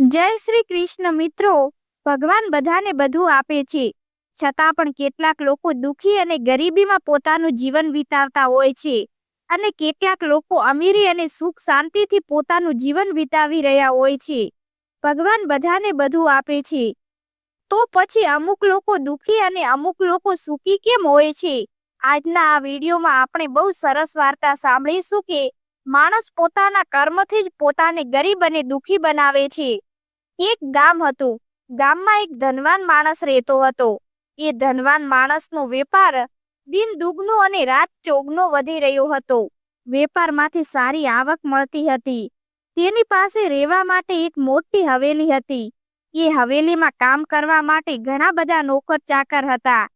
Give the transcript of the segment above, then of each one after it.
જય શ્રી કૃષ્ણ મિત્રો. ભગવાન બધાને બધું આપે છે. છતાં પણ કેટલાક લોકો દુખી અને ગરીબીમાં પોતાનું જીવન વિતાવતા હોય છે. અને કેટલાક લોકો અમીરી અને સુખ શાંતિથી પોતાનું જીવન વિતાવી રહ્યા હોય છે. ભગવાન બધાને બધું આપે છે. તો પછી અમુક લોકો દુખી અને અમુક લોકો સુખી કેમ હોય છે? આજના આ વિડીયોમાં આપણે બહુ સરસ વાર્તા સાંભળીશું કે માણસ પોતાના કર્મથી જ પોતાને ગરીબ અને દુખી બનાવે છે. એક ગામ હતું. ગામમાં એક ધનવાન માણસ રહેતો હતો. એ ધનવાન માણસનો વેપાર દિન દુગનો અને રાત ચોગનો વધી રહ્યો હતો. વેપારમાંથી સારી આવક મળતી હતી. તેની પાસે રહેવા માટે એક મોટી હવેલી હતી. એ હવેલીમાં કામ કરવા માટે ઘણા બધા નોકર ચાકર હતા.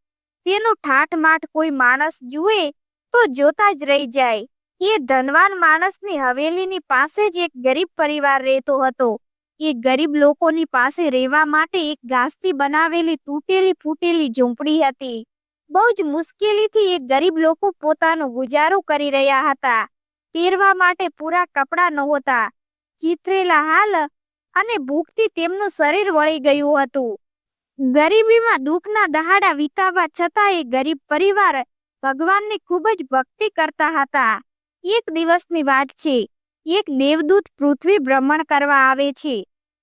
તેનું ઠાઠમાઠ કોઈ માણસ જુએ તો જોતા જ રહી જાય. એ ધનવાન માણસની હવેલીની પાસે જ એક ગરીબ પરિવાર રહેતો હતો. એ ગરીબ લોકોની પાસે રહેવા માટે એક ઘાસથી બનાવેલી તૂટેલી ફૂટેલી ઝૂંપડી હતી. બહુ જ મુશ્કેલીથી એ ગરીબ લોકો પોતાનો ગુજારો કરી રહ્યા હતા. પહેરવા માટે પૂરા કપડાં નહોતા. ચીતરેલા હાલ અને ભૂખથી તેમનું શરીર વળી ગયું હતું. ગરીબીમાં દુઃખના દહાડા વિતાવવા છતાં એ ગરીબ પરિવાર ભગવાનની ખૂબ જ ભક્તિ કરતા હતા. એક દિવસની વાત છે. એક દેવદૂત પૃથ્વી ભ્રમણ કરવા આવે છે.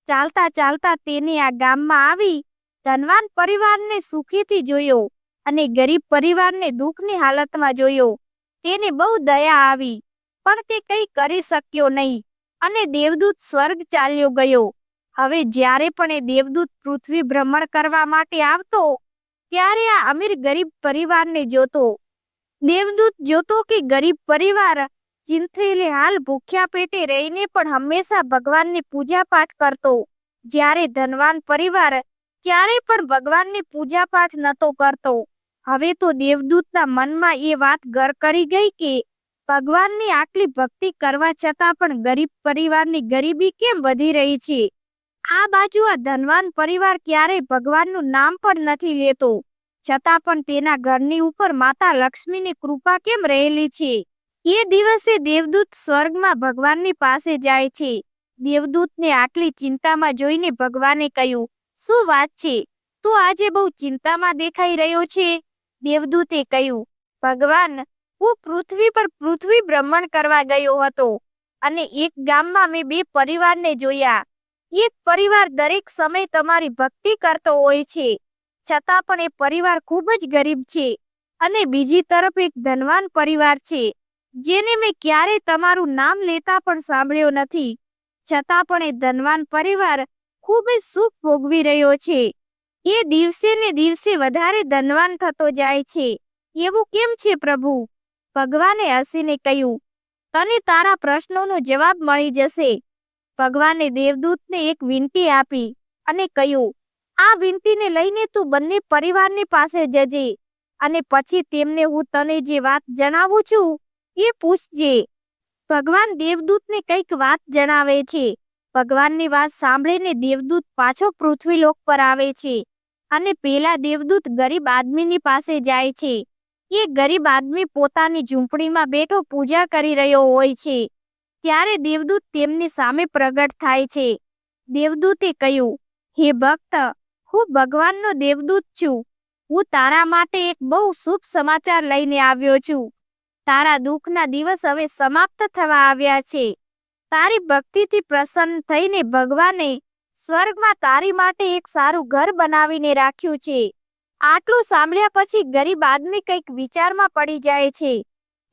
ચાલતા ચાલતા તેને આ ગામમાં આવી, ધનવાન પરિવારને સુખીથી જોયો અને ગરીબ પરિવારને દુઃખની હાલતમાં જોયો. તેને બહુ દયા આવી, પણ તે કંઈ કરી શક્યો નહીં અને દેવદૂત સ્વર્ગ ચાલ્યો ગયો. હવે જ્યારે પણ એ દેવદૂત પૃથ્વી ભ્રમણ કરવા માટે આવતો, ત્યારે આ અમીર ગરીબ પરિવારને જોતો. દેવદૂત જોતો કે ગરીબ પરિવાર ચિંથરેલે હાલ ભૂખ્યા પેટે રહીને પણ હંમેશા ભગવાનની પૂજા પાઠ કરતો. જ્યારે ધનવાન પરિવાર ક્યારે પણ ભગવાનની પૂજા પાઠ નતો કરતો. હવે તો દેવદૂતના મનમાં એ વાત ઘર કરી ગઈ કે ભગવાનની આટલી ભક્તિ કરવા છતાં પણ ગરીબ પરિવારની ગરીબી કેમ વધી રહી છે? આ બાજુ આ ધનવાન પરિવાર ક્યારેય ભગવાનનું નામ પણ નથી લેતો. છતાં પણ તેના ઘરની ઉપર માતા લક્ષ્મીની કૃપા કેમ રહેલી છે? એ દિવસે દેવદૂત સ્વર્ગમાં ભગવાનની પાસે જાય છે. દેવદૂતને આટલી ચિંતામાં જોઈને ભગવાને કહ્યું, શું વાત છે? તું આજે બહુ ચિંતામાં દેખાઈ રહ્યો છે. દેવદૂતે કહ્યું, ભગવાન, હું પૃથ્વી પર પૃથ્વી ભ્રમણ કરવા ગયો હતો અને એક ગામમાં મેં બે પરિવારને જોયા. એક પરિવાર દરેક સમય તમારી ભક્તિ કરતો હોય છે. છતાં પણ એ પરિવાર ખૂબ જ ગરીબ છે અને બીજી તરફ એક ધનવાન પરિવાર છે. જેને મેં ક્યારેય તમારું નામ લેતા પણ સાંભળ્યો નથી. છતાં પણ એ ધનવાન પરિવાર ખૂબ જ સુખ ભોગવી રહ્યો છે. એ દિવસે ને દિવસે વધારે ધનવાન થતો જાય છે. એવું કેમ છે પ્રભુ? ભગવાને હસીને કહ્યું, તને તારા પ્રશ્નોનો જવાબ મળી જશે. ભગવાને દેવદૂતને એક વિનંતી આપી અને કહ્યું, આ વિનંતીને લઈને તું બંને પરિવારની પાસે જજે અને પછી તેમને હું તને જે વાત જણાવું છું એ પૂછજે. ભગવાન દેવદૂતને કંઈક વાત જણાવે છે. ભગવાનની વાત સાંભળીને દેવદૂત પાછો પૃથ્વીલોક પર આવે છે અને પેલા દેવદૂત ગરીબ આદમીની પાસે જાય છે. એ ગરીબ આદમી પોતાની ઝૂંપડીમાં બેઠો પૂજા કરી રહ્યો હોય છે. ત્યારે દેવદૂત તેમની સામે પ્રગટ થાય છે. દેવદૂતે કહ્યું, હે ભક્ત, હું ભગવાનનો દેવદૂત છું. હું તારા માટે એક બહુ શુભ સમાચાર લઈને આવ્યો છું. તારા દુઃખના દિવસ હવે સમાપ્ત થવા આવ્યા છે. તારી ભક્તિથી પ્રસન્ન થઈને ભગવાને સ્વર્ગમાં તારી માટે એક સારું ઘર બનાવીને રાખ્યું છે. આટલું સાંભળ્યા પછી ગરીબ આદમી કંઈક વિચારમાં પડી જાય છે.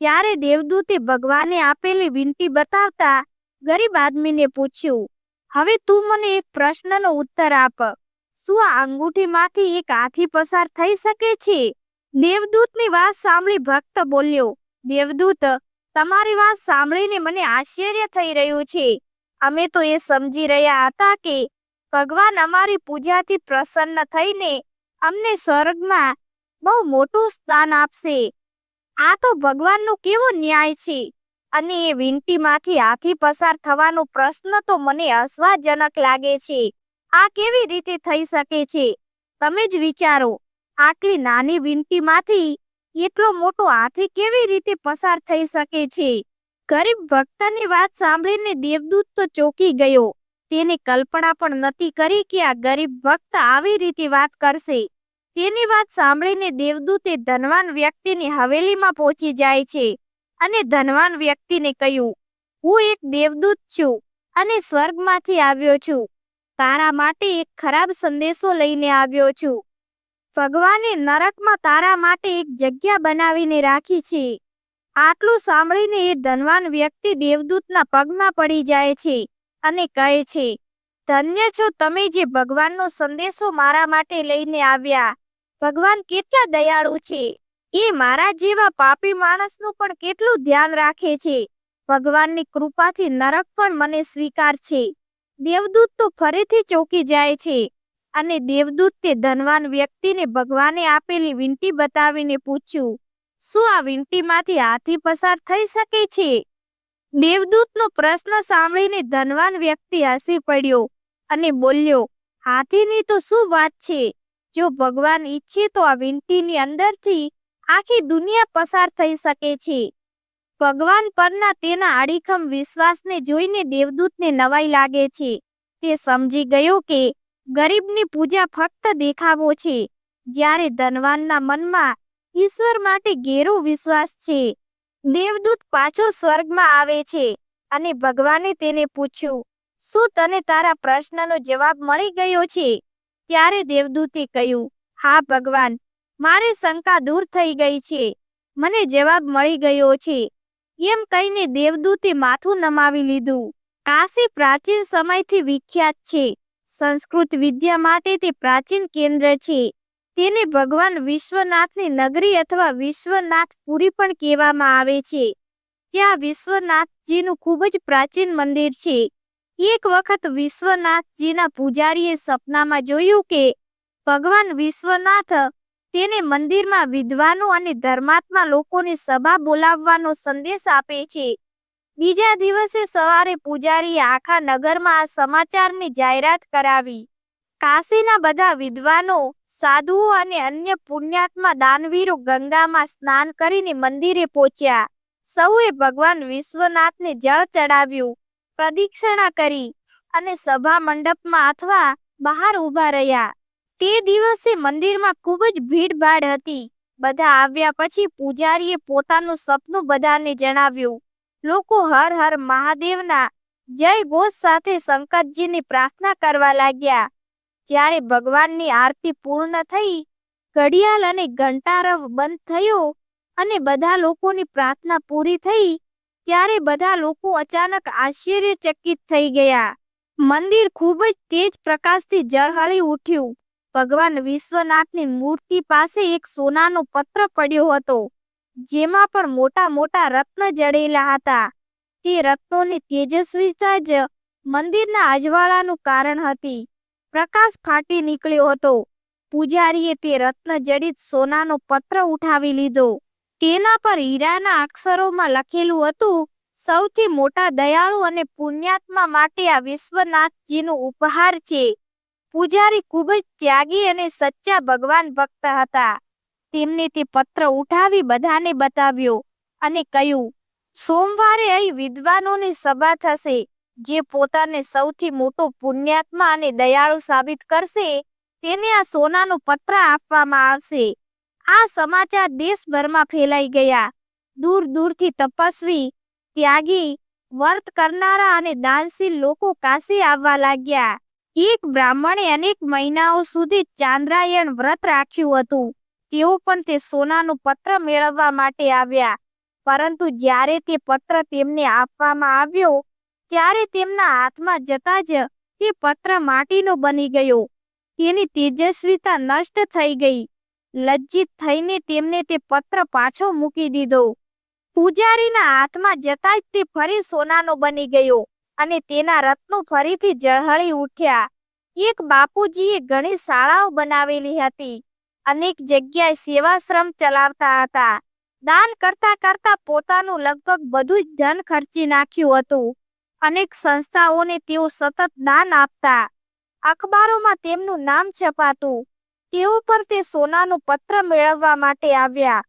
ત્યારે દેવદૂતે ભગવાને આપેલી વિનંતી બતાવતા ગરીબ આદમીને પૂછ્યું, હવે તું મને એક પ્રશ્નનો ઉત્તર આપ. શું આ અંગૂઠીમાંથી એક હાથી પસાર થઈ શકે છે? દેવદૂતની વાત સાંભળી ભક્ત બોલ્યો દેવદૂત, તમારી વાત સાંભળીને મને આશ્ચર્ય થઈ રહ્યું છે. અમે તો એ સમજી રહ્યા હતા કે ભગવાન અમારી પૂજાથી પ્રસન્ન થઈને અમને સ્વર્ગમાં બહુ મોટું સ્થાન આપશે. આ તો ભગવાનનો કેવો ન્યાય છે? અને એ વિનંતીમાંથી હાથી પસાર થવાનો પ્રશ્ન તો મને અસવાજનક લાગે છે. આ કેવી રીતે થઈ શકે છે? તમે જ વિચારો, આટલી નાની વિનંતીમાંથી એટલો મોટો હાથી કેવી રીતે પસાર થઈ શકે છે? ગરીબ ભક્તની વાત સાંભળીને દેવદૂત તો ચોકી ગયો. તેને કલ્પના પણ નથી કરી કે આ ગરીબ ભક્ત આવી રીતે વાત કરશે. તેની વાત સાંભળીને દેવદૂતે ધનવાન વ્યક્તિની હવેલીમાં પહોંચી જાય છે અને ધનવાન વ્યક્તિને કહ્યું, હું એક દેવદૂત છું અને સ્વર્ગમાંથી આવ્યો છું. તારા માટે એક ખરાબ સંદેશો લઈને આવ્યો છું. ભગવાને નરકમાં તારા માટે એક જગ્યા બનાવીને રાખી છે. આટલું સાંભળીને એ ધનવાન વ્યક્તિ દેવદૂતના પગમાં પડી જાય છે અને કહે છે, ધન્ય છો તમે જે ભગવાનનો સંદેશો મારા માટે લઈને આવ્યા. ભગવાન કેટલા દયાળુ છે. એ મારા જેવા પાપી માણસનું પણ કેટલું ધ્યાન રાખે છે. ભગવાનની કૃપાથી નરક પણ મને સ્વીકાર છે. દેવદૂત તો ફરીથી ચોકી જાય છે. અને દેવદૂત તે ધનવાન વ્યક્તિને ભગવાને આપેલી વિનંતી બતાવીને પૂછ્યું, શું આ વિનંતીમાંથી હાથી પસાર થઈ શકે છે? દેવદૂતનો પ્રશ્ન સાંભળીને ધનવાન વ્યક્તિ હસી પડ્યો અને બોલ્યો, હાથીની તો શું વાત છે? જો ભગવાન ઈચ્છે તો આ વિનંતીની અંદરથી આખી દુનિયા પસાર થઈ શકે છે. ભગવાન પરના તેના અડીખમ વિશ્વાસને જોઈને દેવદૂતને નવાઈ લાગે છે. તે સમજી ગયો કે ગરીબની પૂજા ફક્ત દેખાવો છે. જ્યારે ધનવાનના મનમાં ઈશ્વર માટે ઘેરો વિશ્વાસ છે. દેવદૂત પાછો સ્વર્ગમાં આવે છે અને ભગવાને તેને પૂછ્યું, શું તને તારા પ્રશ્નનો જવાબ મળી ગયો છે? ત્યારે દેવદૂતે કહ્યું, હા ભગવાન, મારી શંકા દૂર થઈ ગઈ છે. મને જવાબ મળી ગયો છે. એમ કહીને દેવદૂતે માથું નમાવી લીધું. કાશી પ્રાચીન સમયથી વિખ્યાત છે. સંસ્કૃત વિદ્યા માટે તે પ્રાચીન કેન્દ્ર છે. તેને ભગવાન વિશ્વનાથની નગરી અથવા વિશ્વનાથપુરી પણ કહેવામાં આવે છે. ત્યાં વિશ્વનાથજીનું ખૂબ જ પ્રાચીન મંદિર છે. એક વખત વિશ્વનાથજીના પૂજારીએ સપનામાં જોયું કે ભગવાન વિશ્વનાથ તેને મંદિરમાં વિદ્વાનો અને ધર્માત્મા લોકોની સભા બોલાવવાનો સંદેશ આપે છે. બીજા દિવસે સવારે પૂજારીએ આખા નગરમાં આ સમાચારની જાહેરાત કરાવી. કાશીના બધા વિદ્વાનો, સાધુઓ અને અન્ય પુણ્યાત્મા દાનવીરો ગંગામાં સ્નાન કરીને મંદિરે પહોંચ્યા. સૌએ ભગવાન વિશ્વનાથને જળ ચડાવ્યું, પ્રદક્ષિણા કરી અને સભા મંડપમાં અથવા બહાર ઊભા રહ્યા. તે દિવસે મંદિરમાં ખૂબ જ ભીડભાડ હતી. બધા આવ્યા પછી પૂજારીએ પોતાનું સપનું બધાને જણાવ્યું. લોકો હર હર મહાદેવના જય ઘોષ સાથે શંકરજીની પ્રાર્થના કરવા લાગ્યા. જ્યારે ભગવાનની આરતી પૂર્ણ થઈ, ઘડિયાળ અને ઘંટારવ બંધ થયો અને બધા લોકોની પ્રાર્થના પૂરી થઈ, ત્યારે બધા લોકો અચાનક આશ્ચર્યચકિત થઈ ગયા. મંદિર ખૂબ જ તેજ પ્રકાશથી ઝળહળી ઉઠ્યું. ભગવાન વિશ્વનાથની મૂર્તિ પાસે એક સોનાનો પત્ર પડ્યો હતો. જેમાં પણ મોટા મોટા રત્ન જડેલા હતા. તે રત્નોની તેજસ્વીતા જ મંદિરના અજવાળાનું કારણ હતી. પ્રકાશ ફાટી નીકળ્યો હતો. પૂજારીએ તે રત્ન જડિત સોનાનો પત્ર ઉઠાવી લીધો. તેના પર હીરાના અક્ષરોમાં લખેલું હતું, સૌથી મોટા દયાળુ અને પુણ્યાત્મા માટે આ વિશ્વનાથજીનું ઉપહાર છે. પૂજારી ખૂબ જ ત્યાગી અને સચ્ચા ભગવાન ભક્ત હતા. તેમને તે પત્ર ઉઠાવી બધાને બતાવ્યો અને કહ્યું, સોમવારે અહીં વિદ્વાનોની સભા થશે, જે પોતાને સૌથી મોટો પુણ્યાત્મા અને દયાળુ સાબિત કરશે, તેને આ સોનાનો પત્ર આપવામાં આવશે. આ સમાચાર દેશભરમાં ફેલાઈ ગયા. દૂર દૂરથી તપસ્વી, ત્યાગી, વર્ત કરનારા અને દાનશીલ લોકો કાશી આવવા લાગ્યા. એક બ્રાહ્મણે અનેક મહિનાઓ સુધી ચાંદ્રાયણ વ્રત રાખ્યું હતું. તેઓ પણ તે સોનાનો પત્ર મેળવવા માટે આવ્યા. પરંતુ જ્યારે તે પત્ર તેમને આપવામાં આવ્યો, ત્યારે તેમના હાથમાં જતા જ તે પત્ર માટીનો બની ગયો. તેની તેજસ્વીતા નષ્ટ થઈ ગઈ. લજ્જિત થઈને તેમને તે પત્ર પાછો મૂકી દીધો. પૂજારીના હાથમાં જતા જ તે ફરી સોનાનો બની ગયો અને તેના રત્નો ફરીથી ઝળહળી ઉઠ્યા. એક બાપુજીએ ઘણી શાળાઓ બનાવેલી હતી. અનેક જગ્યાએ સેવાશ્રમ ચલાવતા હતા. દાન કરતા કરતા પોતાનું લગભગ બધું જ ધન ખર્ચી નાખ્યું હતું. અનેક સંસ્થાઓને તેઓ સતત દાન આપતા. અખબારોમાં તેમનું નામ છપાતું. તેઓ પર તે સોનાનો પત્ર મેળવવા માટે આવ્યા.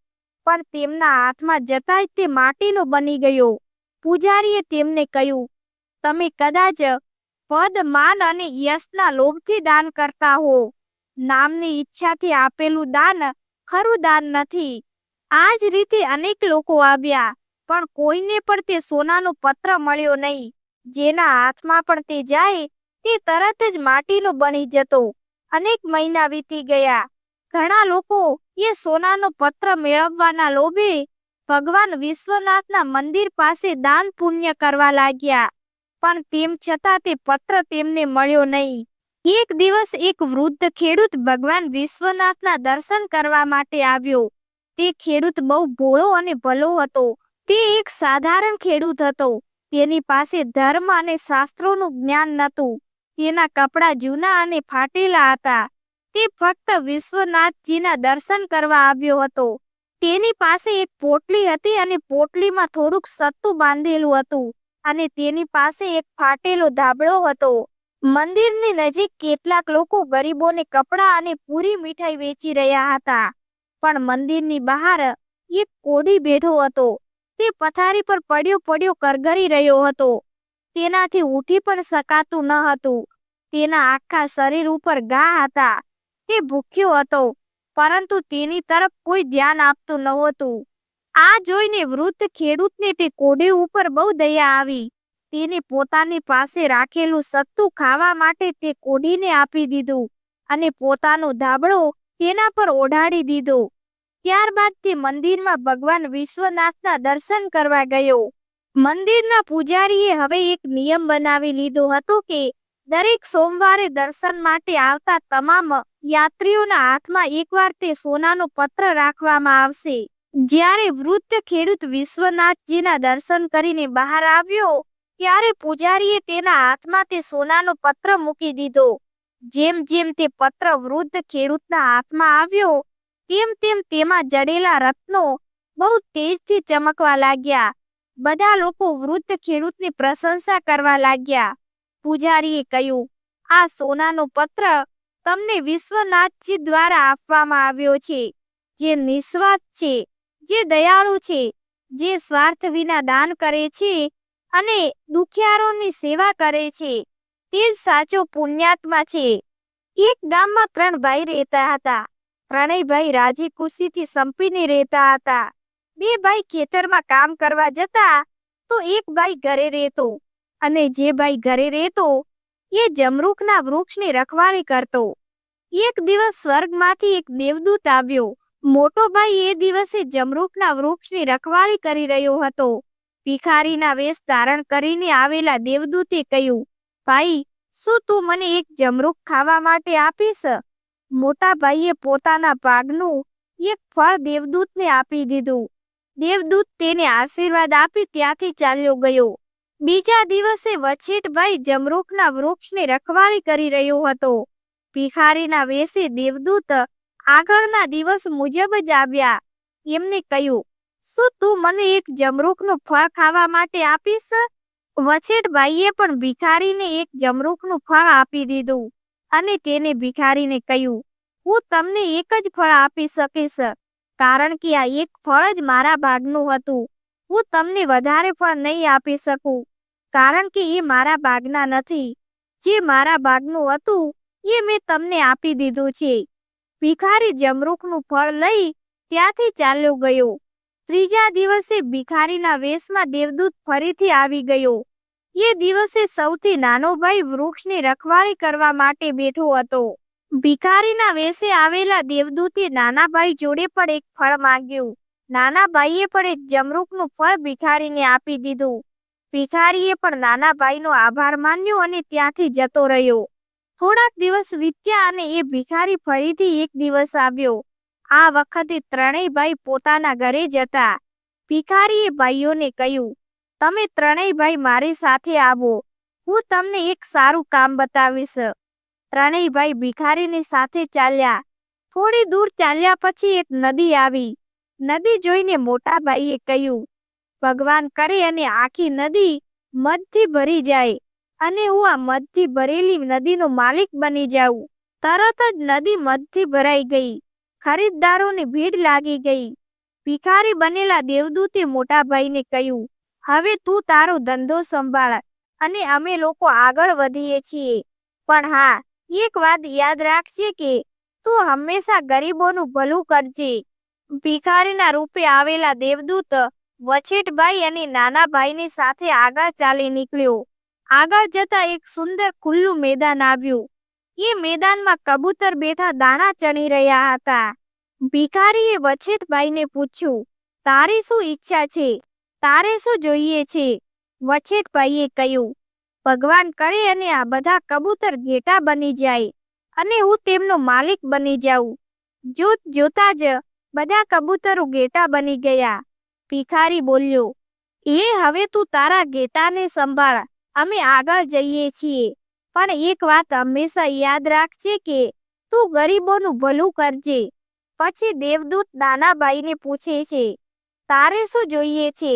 પણ તેમના હાથમાં જતા તે માટીનો બની ગયો. પૂજારીએ તેમને કહ્યું, તમે કદાચ પદ માન અને યશના લોભથી દાન કરતા હો. નામની ઈચ્છાથી આપેલું દાન ખરું દાન નથી. આ જ રીતે અનેક લોકો આવ્યા, પણ કોઈને પણ તે સોનાનો પત્ર મળ્યો નહીં. જેના હાથમાં પણ તે જાય, તે તરત જ માટીનો બની જતો. અનેક મહિના વીતી ગયા. ઘણા લોકો એ સોનાનો પત્ર મેળવવાના લોભે ભગવાન વિશ્વનાથના મંદિર પાસે દાન પુણ્ય કરવા લાગ્યા. પણ તેમ છતાં તે પત્ર તેમને મળ્યો નહીં. એક દિવસ એક વૃદ્ધ ખેડૂત ભગવાન વિશ્વનાથના દર્શન કરવા માટે આવ્યો. તે ખેડૂત બહુ ભોળો અને ભલો હતો. તે એક સાધારણ ખેડૂત હતો. તેની પાસે ધર્મ અને શાસ્ત્રોનું જ્ઞાન નહોતું. તેના કપડાં જૂના અને ફાટેલા હતા. તે ફક્ત વિશ્વનાથજીના દર્શન કરવા આવ્યો હતો. તેની પાસે એક પોટલી હતી અને પોટલીમાં થોડુંક સત્તું બાંધેલું હતું અને તેની પાસે એક ફાટેલો ધાબળો હતો. મંદિરની નજીક કેટલાક લોકો ગરીબોને કપડાં અને પૂરી મીઠાઈ વેચી રહ્યા હતા. પણ મંદિરની બહાર એક કોઢી બેઠો હતો. તે પથારી પર પડ્યો પડ્યો કરગરી રહ્યો હતો. તેનાથી ઉઠી પણ શકાતું ન હતું. તેના આખા શરીર ઉપર ઘા હતા. તે ભૂખ્યો હતો, પરંતુ તેની તરફ કોઈ ધ્યાન આપતું નહોતું. આ જોઈને વૃદ્ધ ખેડૂતને તે કોડી ઉપર બહુ દયા આવી. તેને પોતાની પાસે રાખેલું સત્તું ખાવા માટે તે કોઢીને આપી દીધું અને પોતાનો ધાબળો તેના પર ઓઢાડી દીધો. ત્યારબાદ તે મંદિરમાં ભગવાન વિશ્વનાથના દર્શન કરવા ગયો. મંદિરના પૂજારીએ હવે એક નિયમ બનાવી લીધો હતો કે દરેક સોમવારે દર્શન માટે આવતા તમામ યાત્રીઓના હાથમાં એકવાર તે સોનાનો પત્ર રાખવામાં આવશે. જ્યારે વૃદ્ધ ખેડૂત વિશ્વનાથજીના દર્શન કરીને બહાર આવ્યો ત્યારે પૂજારીએ તેના હાથમાં તે સોનાનો પત્ર મૂકી દીધો. જેમ જેમ તે પત્ર વૃદ્ધ ખેડૂતના હાથમાં આવ્યો, તેમ તેમ તેમાં જડેલા રત્નો બહુ તેજથી ચમકવા લાગ્યા. બધા લોકો વૃદ્ધ ખેડૂતની પ્રશંસા કરવા લાગ્યા. પૂજારીએ કહ્યું, આ સોનાનો પત્ર તમને વિશ્વનાથજી દ્વારા આપવામાં આવ્યો છે, જે નિસ્વાર્થ છે, જે દયાળુ છે, જે સ્વાર્થ વિના દાન કરે છે અને દુખિયારોની સેવા કરે છે. તે જ સાચો પુણ્યાત્મા છે. એક ગામમાં ત્રણ ભાઈ રહેતા હતા. ત્રણેય ભાઈ રાજી ખુશીથી સંપીને રહેતા હતા. બે ભાઈ ખેતરમાં કામ કરવા જતા તો એક ભાઈ ઘરે રહેતો અને જે ભાઈ ઘરે રહેતો એ જમરૂખના વૃક્ષની રખવાળી કરતો. એક દિવસ સ્વર્ગમાંથી એક દેવદૂત આવ્યો. મોટો ભાઈ એ દિવસે જમરૂખના વૃક્ષની રખવાળી કરી રહ્યો હતો. ભિખારીના વેશ ધારણ કરીને આવેલા દેવદૂતે કહ્યું, ભાઈ, શું તું મને એક જમરૂખ ખાવા માટે આપીશ? મોટા ભાઈએ પોતાના ભાગનું એક ફળ દેવદૂતને આપી દીધું. દેવદૂત તેને આશીર્વાદ આપી ત્યાંથી ચાલ્યો ગયો. બીજા દિવસે વછેટભાઈ જમરૂખના વૃક્ષની રખવાળી કરી રહ્યો હતો. ભિખારીના વેશે દેવદૂત આગળના દિવસ મુજબ જ આવ્યા. એમને કહ્યું શું તું મને એક જમરૂખનું ફળ ખાવા માટે આપીશ? વછેટભાઈએ પણ ભિખારીને એક જમરૂખનું ફળ આપી દીધું અને તેને ભિખારીને કહ્યું, હું તમને એક જ ફળ આપી શકીશ, કારણ કે આ એક ફળ જ મારા ભાગનું હતું. હું તમને વધારે ફળ નહીં આપી શકું, કારણ કે એ મારા ભાગના નથી. જે મારા ભાગનું હતું, એ મેં તમને આપી દીધું છે. ભિખારી જમરૂખનું ફળ લઈ ત્યાંથી ચાલ્યો ગયો. ત્રીજા દિવસે ભિખારીના વેશમાં દેવદૂત ફરીથી આવી ગયો. એ દિવસે સૌથી નાનો ભાઈ વૃક્ષની રખવાળી કરવા માટે બેઠો હતો. ભિખારીના વેશે આવેલા દેવદૂતે નાના ભાઈ જોડે પણ એક ફળ માંગ્યું. નાના ભાઈએ પણ એક જમરૂકનું ફળ ભિખારીને આપી દીધું. ભિખારીએ પણ નાના ભાઈનો આભાર માન્યો અને ત્યાંથી જતો રહ્યો. થોડાક દિવસ વીત્યા અને એ ભિખારી ફરીથી એક દિવસ આવ્યો. આ વખતે ત્રણેય ભાઈ પોતાના ઘરે જતા ભિખારીએ ભાઈઓને કહ્યું, તમે ત્રણેય ભાઈ મારી સાથે આવો. હું તમને એક સારું કામ બતાવીશ. ત્રણેય ભાઈ ભિખારીની સાથે ચાલ્યા. થોડી દૂર ચાલ્યા પછી એક નદી આવી. નદી જોઈને મોટા ભાઈએ કહ્યું, ભગવાન કરે અને આખી નદી મધથી ભરી જાય. અને હું આ મધથી ભરેલી નદીનો માલિક બની જાઉં. તરત જ નદી મધથી ભરાઈ ગઈ. ખરીદદારોની ભીડ લાગી ગઈ. ભિખારી બનેલા દેવદૂતે મોટા ભાઈને કહ્યું, હવે તું તારો ધંધો સંભાળ અને અમે લોકો આગળ વધીએ છીએ. પણ હા, એક વાત યાદ રાખજે કે તું હંમેશા ગરીબોનું ભલું કરજે. ભિખારીના રૂપે આવેલા દેવદૂત વછેટભાઈ અને નાના ભાઈની સાથે આગળ ચાલી નીકળ્યો. આગળ જતા એક સુંદર ખુલ્લું મેદાન આવ્યું. એ મેદાનમાં કબૂતર બેઠા દાણા ચણી રહ્યા હતા. ભિખારીએ વછેટભાઈને પૂછ્યું, તારી શું ઈચ્છા છે? તારે શું જોઈએ છે? વછેટભાઈએ કહ્યું, ભગવાન કરે અને આ બધા કબૂતર ઘેટા બની જાય અને હું તેમનો માલિક બની જાઉં. જોત જોતા જ બધા કબૂતરો ઘેટા બની ગયા. ભિખારી બોલ્યો, એ હવે તું તારા ઘેટાને સંભાળ, અમે આગળ જઈએ છીએ. પણ એક વાત હંમેશા યાદ રાખજે કે તું ગરીબોનું ભલું કરજે. પછી દેવદૂત નાનાભાઈને પૂછે છે, તારે શું જોઈએ છે?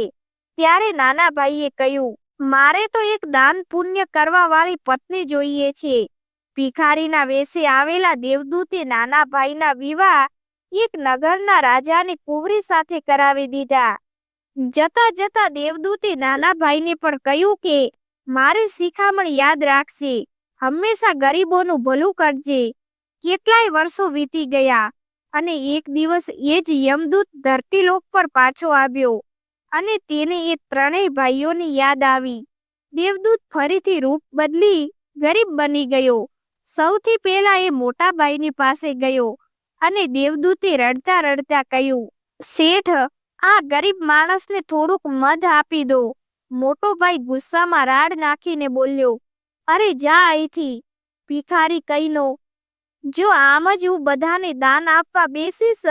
ત્યારે નાનાભાઈએ કહ્યું, મારે તો એક દાન પુણ્ય કરવા વાળી પત્ની જોઈએ છે. ભિખારીના વેશે આવેલા દેવદૂતે નાના ભાઈના વિવાહ એક નગરના રાજાની કુંવરી સાથે કરાવી દીધા. જતા જતા દેવદૂતે નાના ભાઈને પણ કહ્યું કે મારી શિખામણ યાદ રાખજે. હંમેશા ગરીબોનું ભલું કરજે. કેટલાય વર્ષો વીતી ગયા અને એક દિવસ એ જ યમદૂત ધરતીલોક પર પાછો આવ્યો અને તેને એ ત્રણેય ભાઈઓની યાદ આવી. દેવદૂત ફરીથી રૂપ બદલી ગરીબ બની ગયો. સૌથી પહેલા એ મોટા ભાઈની પાસે ગયો અને દેવદૂતે રડતા રડતા કહ્યું, શેઠ, આ ગરીબ માણસને થોડુંક મધ આપી દો. મોટો ભાઈ ગુસ્સામાં રાડ નાખીને બોલ્યો, અરે જા અહીંથી, ભિખારી કહીનો જો આમ જ હું બધાને દાન આપવા બેસીશ,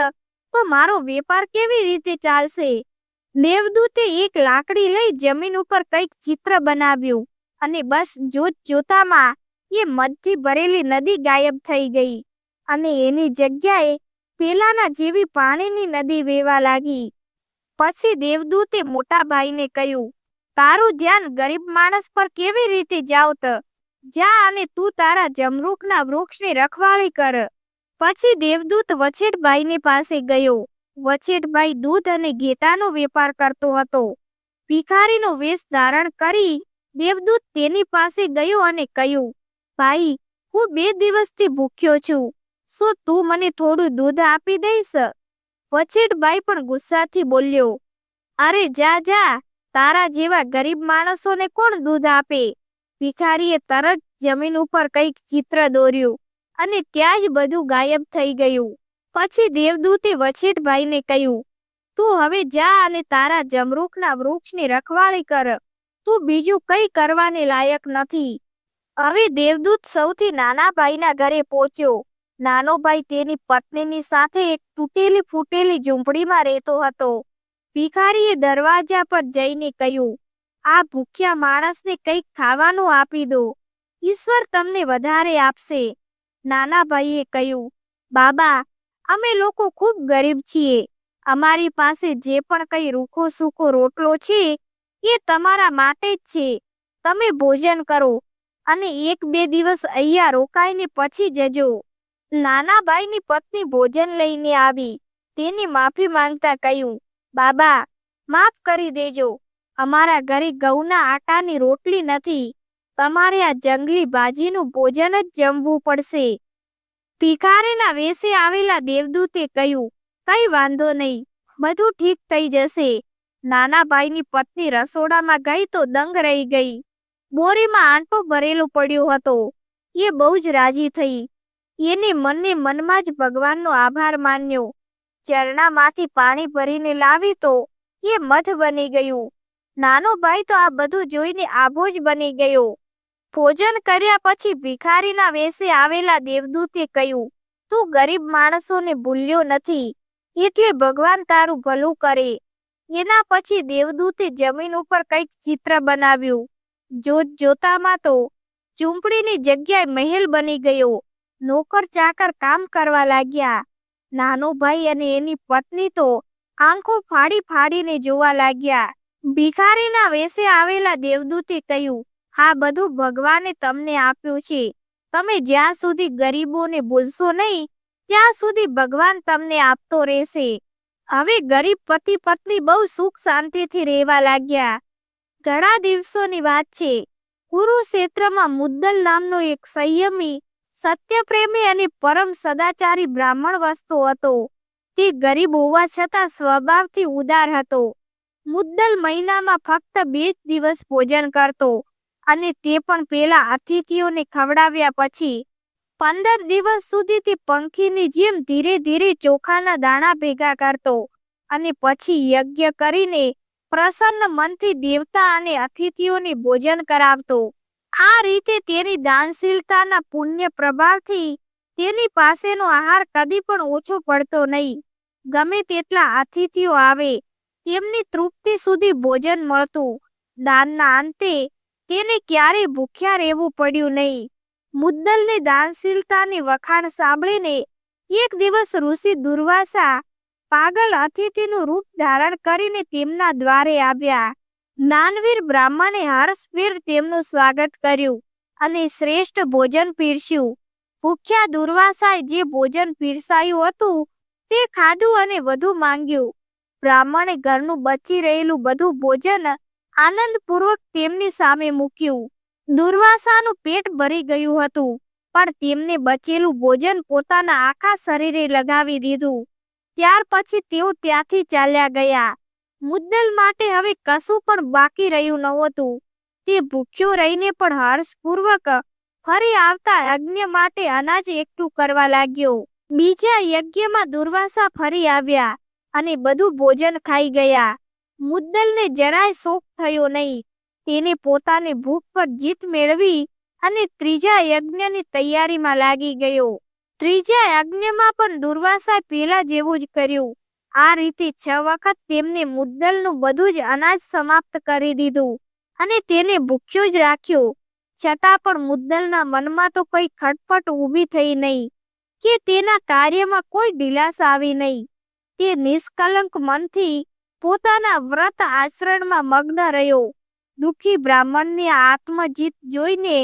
તો મારો વેપાર કેવી રીતે ચાલશે? દેવદૂતે એક લાકડી લઈ જમીન ઉપર કંઈક ચિત્ર બનાવ્યું અને બસ જોત જોતામાં એ મધથી ભરેલી નદી ગાયબ થઈ ગઈ અને એની જગ્યાએ પેલાના જેવી પાણીની નદી વેવા લાગી. પછી દેવદૂતે મોટા ભાઈને કહ્યું તારું ધ્યાન ગરીબ માણસ પર કેવી રીતે જાવત? જા અને તું તારા જમરૂખના વૃક્ષની રખવાળી કર. પછી દેવદૂત વછેટભાઈની પાસે ગયો. વછેટભાઈ દૂધ અને ઘેટાનો વેપાર કરતો હતો. ભિખારીનો વેશ ધારણ કરી દેવદૂત તેની પાસે ગયો અને કહ્યું, ભાઈ, હું બે દિવસથી ભૂખ્યો છું. શું તું મને થોડું દૂધ આપી દઈશ? વછેટભાઈ પણ ગુસ્સાથી બોલ્યો, અરે જા જા. તારા જેવા ગરીબ માણસોને કોણ દૂધ આપે? ભિખારીએ તરત જમીન ઉપર કંઈક ચિત્ર દોર્યું અને ત્યાં જ બધું ગાયબ થઈ ગયું. પછી દેવદૂતે વછેટભાઈને કહ્યું, તું હવે જા અને તારા જમરૂખના વૃક્ષની રખવાળી કર. તું બીજું કંઈ કરવાને લાયક નથી. હવે દેવદૂત સૌથી નાના ભાઈના ઘરે પહોંચ્યો. નાનો ભાઈ તેની પત્નીની સાથે એક તૂટેલી ફૂટેલી ઝૂંપડીમાં રહેતો હતો. ભિખારીએ દરવાજા પર જઈને કહ્યું, આ ભૂખ્યા માણસને કંઈક ખાવાનું આપી દો. ઈશ્વર તમને વધારે આપશે. નાના ભાઈએ કહ્યું, બાબા, અમે લોકો ખૂબ ગરીબ છીએ. અમારી પાસે જે પણ કંઈ રૂખો સૂકો રોટલો છે, એ તમારા માટે જ છે. તમે ભોજન કરો અને એક બે દિવસ અહીંયા રોકાઈને પછી જજો. નાના ભાઈની પત્ની ભોજન લઈને આવી. તેની માફી માંગતા કહ્યું બાબા, માફ કરી દેજો. અમારા ઘરે ઘઉંના આટાની રોટલી નથી. તમારે આ જંગલી ભાજીનું ભોજન જ જમવું પડશે. ભિખારીના વેશે આવેલા દેવદૂતે કહ્યું, કઈ વાંધો નહીં, બધું ઠીક થઈ જશે. નાના ભાઈની પત્ની રસોડામાં ગઈ તો દંગ રહી ગઈ. બોરીમાં આંટો ભરેલો પડ્યો હતો. એ બહુ જ રાજી થઈ. એને મનને મનમાં જ ભગવાનનો આભાર માન્યો. ચરણામાંથી પાણી ભરીને લાવી તો એ મધ બની ગયું. નાનો ભાઈ તો આ બધું જોઈને આભો જ બની ગયો. ભોજન કર્યા પછી ભિખારીના વેશે આવેલા દેવદૂતે કહ્યું, તું ગરીબ માણસોને ભૂલ્યો નથી, એટલે ભગવાન તારું ભલું કરે. એના પછી દેવદૂતે જમીન ઉપર કંઈક ચિત્ર બનાવ્યું. જોત જોતામાં તો ઝૂંપડીની જગ્યાએ મહેલ બની ગયો. નોકર ચાકર કામ કરવા લાગ્યા. નાનો ભાઈ અને એની પત્ની તો આંખો ફાડી ફાડીને જોવા લાગ્યા. ભિખારીના વેશે આવેલા દેવદૂતે કહ્યું આ બધું ભગવાને તમને આપ્યું છે. તમે જ્યાં સુધી ગરીબોને ભૂલશો નહીં, ત્યાં સુધી ભગવાન તમને આપતો રહેશે. હવે ગરીબ પતિ પત્ની બહુ સુખ શાંતિથી રહેવા લાગ્યા. ઘણા દિવસોની વાત છે. કુરુક્ષેત્રમાં મુદ્દલ નામનો એક સંયમી સત્યપ્રેમી અને પરમ સદાચારી બ્રાહ્મણ વસ્તુ હતો. તે ગરીબ હોવા છતાં સ્વભાવથી ઉદાર હતો. મુદ્દલ મહિનામાં ફક્ત બે જ દિવસ ભોજન કરતો અને તે પણ પેલા અતિથિઓને ખવડાવ્યા પછી. પંદર દિવસ સુધી તે પંખીની જેમ ધીરે ધીરે ચોખાના દાણા ભેગા કરતો અને પછી યજ્ઞ કરીને પ્રસન્ન મનથી દેવતા અને અતિથિઓને ભોજન કરાવતો. આ રીતે તેની દાનશીલતાના પુણ્ય પ્રભાવથી તેની પાસેનો આહાર કદી પણ ઓછો પડતો નહીં. ગમે તેટલા અતિથિઓ આવે, તેમની તૃપ્તિ સુધી ભોજન મળતું. દાનના અંતે તેને ક્યારેય ભૂખ્યા રહેવું પડ્યું નહીં. મુદ્દલની દાનશીલતાની વખાણ સાંભળીને એક દિવસ ઋષિ દુર્વાસા પાગલ અતિથિનું રૂપ ધારણ કરીને તેમના દ્વારે આવ્યા. દાનવીર બ્રાહ્મણે હર્ષવીર તેમનું સ્વાગત કર્યું અને શ્રેષ્ઠ ભોજન પીરસ્યું. ભૂખ્યા દુર્વાસાએ જે ભોજન પીરસાયું હતું તે ખાધું અને વધુ માંગ્યું. બ્રાહ્મણે ઘરનું બચી રહેલું બધું ભોજન આનંદપૂર્વક તેમની સામે મૂક્યું. દુર્વાસાનું પેટ ભરી ગયું હતું, પણ તેમને બચેલું ભોજન પોતાના આખા શરીરે લગાવી દીધું. ત્યાર પછી તેઓ ત્યાંથી ચાલ્યા ગયા. મુદ્દલ માટે હવે કશું પણ બાકી રહ્યું નહોતું. તે ભૂખ્યો રહીને પણ હર્ષપૂર્વક ફરી આવતા યજ્ઞ માટે અનાજ એકઠું કરવા લાગ્યો. બીજા યજ્ઞમાં દુર્વાસા ફરી આવ્યા અને બધું ભોજન ખાઈ ગયા. મુદ્દલને જરાય શોખ થયો નહીં. તેને પોતાની ભૂખ પર જીત મેળવી અને ત્રીજા યજ્ઞની તૈયારીમાં લાગી ગયો. ત્રીજા યજ્ઞમાં પણ દુર્વાસા પેલા જેવું જ કર્યું. આ રીતે છ વખત તેમને મુદ્દલનું બધું જ અનાજ સમાપ્ત કરી દીધું અને તેને ભૂખ્યો જ રાખ્યો. છતાં પણ મુદ્દલના મનમાં તો કોઈ ખટપટ ઊભી થઈ નહીં કે તેના કાર્યમાં કોઈ ઢીલાસ આવી નહીં. તે નિષ્કલંક મનથી પોતાના વ્રત આચરણમાં મગ્ન રહ્યો. દુઃખી બ્રાહ્મણની આત્મજીત જોઈને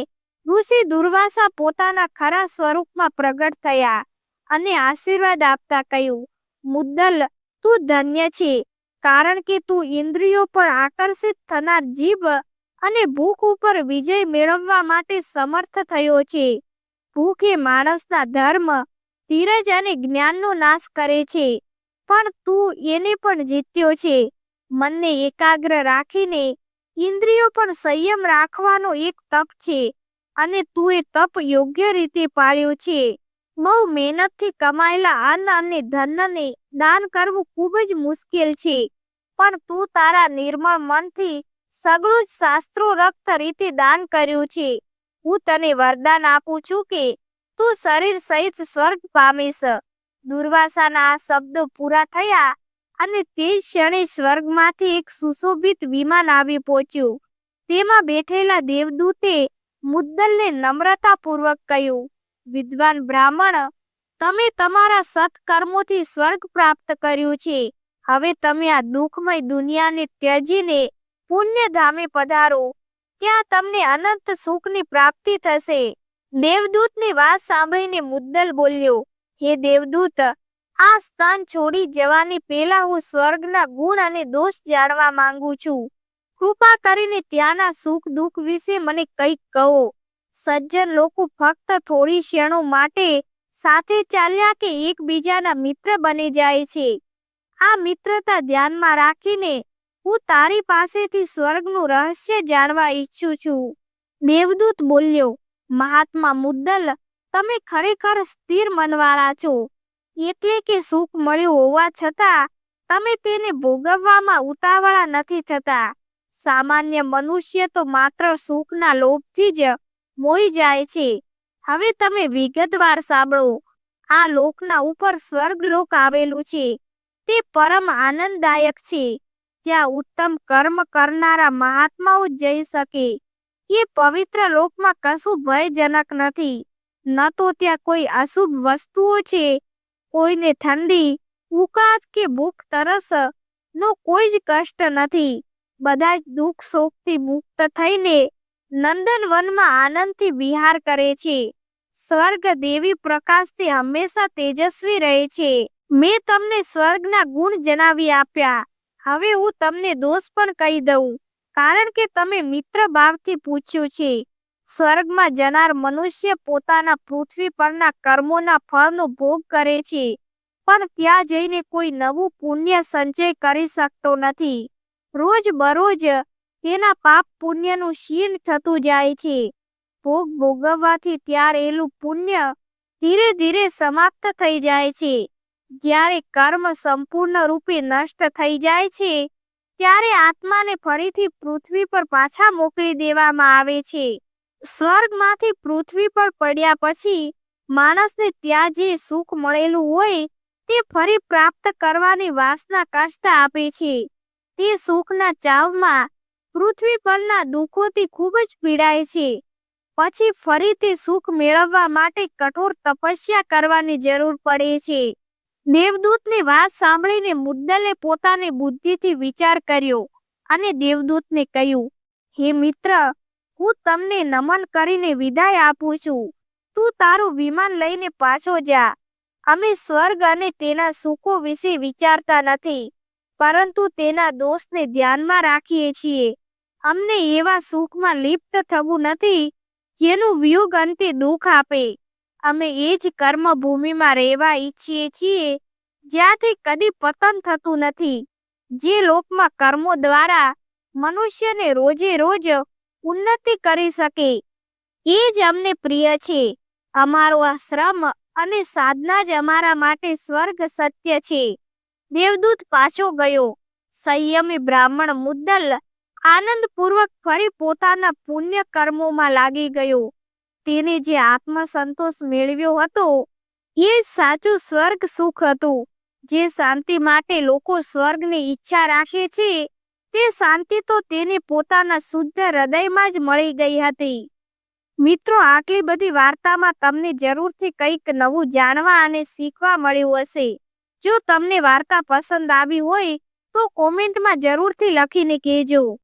ઋષિ દુર્વાસા પોતાના ખરા સ્વરૂપમાં પ્રગટ થયા અને આશીર્વાદ આપતા કહ્યું, મુદ્દલ તું ધન્ય છે, કારણ કે તું ઇન્દ્રિયો પર આકર્ષિત થનાર જીભ અને ભૂખ ઉપર વિજય મેળવવા માટે સમર્થ થયો છે. ભૂખ એ માણસના ધર્મ, ધીરજ અને જ્ઞાનનો નાશ કરે છે, પણ તું એને પણ જીત્યો છે. મનને એકાગ્ર રાખીને ઇન્દ્રિયો પર સંયમ રાખવાનો એક તપ છે અને તું એ તપ યોગ્ય રીતે પાળ્યો છે. બહુ મહેનતથી કમાયેલા અન્ન અને ધનને દાન કરવું ખૂબ જ મુશ્કેલ છે. પણ તું તારા નિર્મળ મનથી સગળું જ શાસ્ત્રો રક્ત રીતે દાન કર્યું છે. હું તને વરદાન આપું છું કે તું શરીર સહિત સ્વર્ગ પામીશ. દુર્વાસાના આ શબ્દો પૂરા થયા અને તે જ ક્ષણે સ્વર્ગમાંથી એક સુશોભિત વિમાન આવી પહોંચ્યું. તેમાં બેઠેલા દેવદૂતે મુદ્દલને નમ્રતાપૂર્વક કહ્યું વિદ્વાન બ્રાહ્મણ, તમે તમારા સત્કર્મોથી સ્વર્ગ પ્રાપ્ત કર્યું છે. હવે તમે આ દુઃખમય દુનિયાને ત્યજીને પુણ્યધામે પધારો. ત્યાં તમને અનંત સુખની પ્રાપ્તિ થશે. દેવદૂતની વાત સાંભળીને મુદ્દલ બોલ્યો, હે દેવદૂત, આ સ્થાન છોડી જવાની પહેલા હું સ્વર્ગના ગુણ અને દોષ જાણવા માંગુ છું. કૃપા કરીને ત્યાંના સુખ દુઃખ વિશે મને કંઈક કહો. સજ્જન લોકો ફક્ત થોડી ક્ષણો માટે સાથે ચાલ્યા કે એકબીજાના મિત્ર બની જાય છે. આ મિત્રતા ધ્યાનમાં રાખીને હું તારી પાસેથી સ્વર્ગનું રહસ્ય જાણવા ઈચ્છું છું. દેવદૂત બોલ્યો, મહાત્મા મુદ્દલ, તમે ખરેખર સ્થિર મનવાળા છો. એટલે કે સુખ મળ્યું હોવા છતાં, તમે તેને ભોગવવામાં ઉતાવળા નથી થતા. સામાન્ય મનુષ્ય તો માત્ર સુખના લોભથી જ મોઈ જાય છે. હવે તમે વિગતવાર સાંભળો. આ લોકના ઉપર સ્વર્ગલોક આવેલું છે. તે પરમ આનંદદાયક છે. જ્યાં ઉત્તમ કર્મ કરનારા મહાત્માઓ જઈ શકે. એ પવિત્ર લોકમાં કશું ભયજનક નથી. ન તો ત્યાં કોઈ અશુભ વસ્તુઓ છે. કોઈને ઠંડી ઉકાત કે ભૂખ તરસ નો કોઈ જ કષ્ટ નથી. બધા જ દુઃખ શોકથી મુક્ત થઈને નંદનવનમાં આનંદથી વિહાર કરે છે. સ્વર્ગ દેવી પ્રકાશથી હંમેશા તેજસ્વી રહે છે. મેં તમને સ્વર્ગના ગુણ જણાવી આપ્યા. હવે હું તમને દોષ પણ કહી દઉં. કારણ કે તમે મિત્ર ભાવથી પૂછ્યું છે. સ્વર્ગમાં જનાર મનુષ્ય પોતાના પૃથ્વી પરના કર્મોના ફળનો ભોગ કરે છે. પણ ત્યાં જઈને કોઈ નવું પુણ્ય સંચય કરી શકતો નથી. રોજ બરોજ તેના પાપ પુણ્યનું ક્ષીણ થતું જાય છે. ભોગ ભોગવવાથી ત્યારેલું પુણ્ય ધીરે ધીરે સમાપ્ત થઈ જાય છે. જ્યારે કર્મ સંપૂર્ણ રૂપે નષ્ટ થઈ જાય છે, ત્યારે આત્માને ફરીથી પૃથ્વી પર પાછા મોકલી દેવામાં આવે છે. સ્વર્ગમાંથી પૃથ્વી પર પડ્યા પછી માણસને ત્યાં જે સુખ મળેલું હોય, તે ફરી પ્રાપ્ત કરવાની વાસના કષ્ટ આપે છે. તે સુખના ચાવમાં પૃથ્વી પરના દુઃખોથી ખૂબ જ પીડાય છે. પછી ફરીથી સુખ મેળવવા માટે કઠોર તપસ્યા કરવાની જરૂર પડે છે. દેવદૂતની વાત સાંભળીને મુદ્દલે પોતાની બુદ્ધિથી વિચાર કર્યો અને દેવદૂતને કહ્યું, હે મિત્ર, હું તમને નમન કરીને વિદાય આપું છું. તું તારું વિમાન લઈને પાછો જા. અમે સ્વર્ગ અને તેના સુખો વિશે વિચારતા નથી. પરંતુ તેના દોષને ધ્યાનમાં રાખીએ છીએ. અમને એવા સુખમાં લિપ્ત થવું નથી, જેનું વ્યુગ અંતે દુઃખ આપે. અમે એ જ કર્મભૂમિમાં રહેવા ઈચ્છીએ છીએ, જ્યાંથી કદી પતન થતું નથી. જે લોકમાં કર્મો દ્વારા મનુષ્યને રોજે રોજ ઉન્નતિ કરી શકે. એ જ અમને પ્રિય છે. અમારો આ શ્રમ અને સાધના જ અમારા માટે સ્વર્ગ સત્ય છે. દેવદૂત પાછો ગયો. સંયમી બ્રાહ્મણ મુદ્દલ આનંદપૂર્વક ફરી પોતાના પુણ્ય કર્મોમાં લાગી ગયો. તેને જે આત્મસંતોષ મેળવ્યો હતો, એ સાચું સ્વર્ગ સુખ હતું. જે શાંતિ માટે લોકો સ્વર્ગની ઈચ્છા રાખે છે, તે શાંતિ તો તેને પોતાના શુદ્ધ હૃદયમાં જ મળી ગઈ હતી. મિત્રો, આટલી બધી વાર્તામાં તમને જરૂરથી કંઈક નવું જાણવા અને શીખવા મળ્યું હશે. જો તમને વાર્તા પસંદ આવી હોય તો કોમેન્ટમાં જરૂરથી લખીને કહેજો.